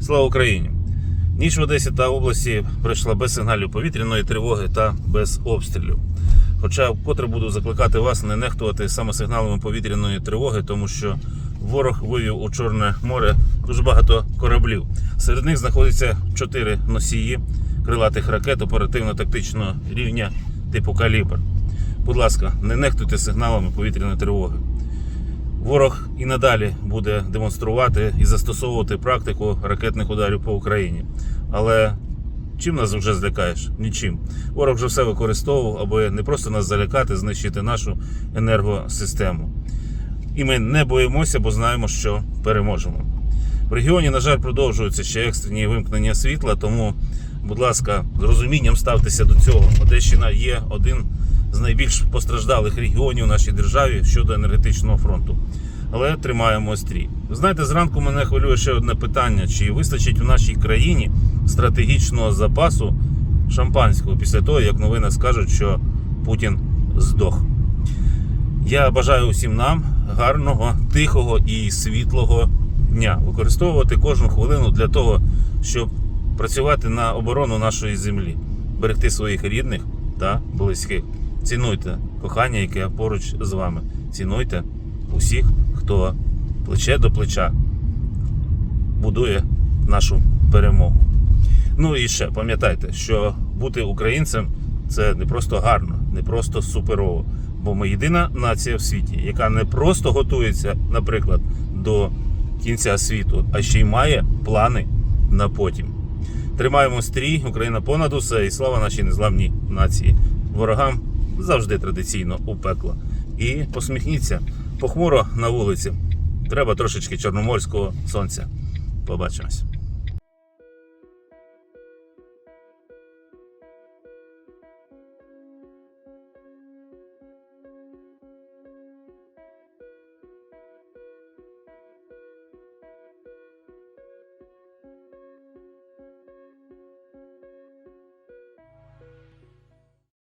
Слава Україні! Ніч в Одесі та області пройшла без сигналів повітряної тривоги та без обстрілів. Хоча вкотре буду закликати вас не нехтувати саме сигналами повітряної тривоги, тому що ворог вивів у Чорне море дуже багато кораблів. Серед них знаходиться чотири носії крилатих ракет оперативно-тактичного рівня типу калібр. Будь ласка, не нехтуйте сигналами повітряної тривоги. Ворог і надалі буде демонструвати і застосовувати практику ракетних ударів по Україні. Але чим нас вже злякаєш? Нічим. Ворог вже все використовував, аби не просто нас залякати, знищити нашу енергосистему. І ми не боїмося, бо знаємо, що переможемо. В регіоні, на жаль, продовжуються ще екстрені вимкнення світла, тому, будь ласка, з розумінням ставтеся до цього. Одещина є один з найбільш постраждалих регіонів в нашій державі щодо енергетичного фронту. Але тримаємо стрій. Знаєте, зранку мене хвилює ще одне питання: чи вистачить в нашій країні стратегічного запасу шампанського після того, як новини скажуть, що Путін здох. Я бажаю усім нам гарного, тихого і світлого дня. Використовувати кожну хвилину для того, щоб працювати на оборону нашої землі, берегти своїх рідних та близьких. Цінуйте кохання, яке поруч з вами. Цінуйте усіх, хто плече до плеча будує нашу перемогу. Ну і ще пам'ятайте, що бути українцем це не просто гарно, не просто суперово. Бо ми єдина нація в світі, яка не просто готується, наприклад, до кінця світу, а ще й має плани на потім. Тримаємо стрій, Україна понад усе, і слава нашій незламній нації. Ворогам завжди традиційно у пекло. І посміхніться похмуро на вулиці. Треба трошечки чорноморського сонця. Побачимось.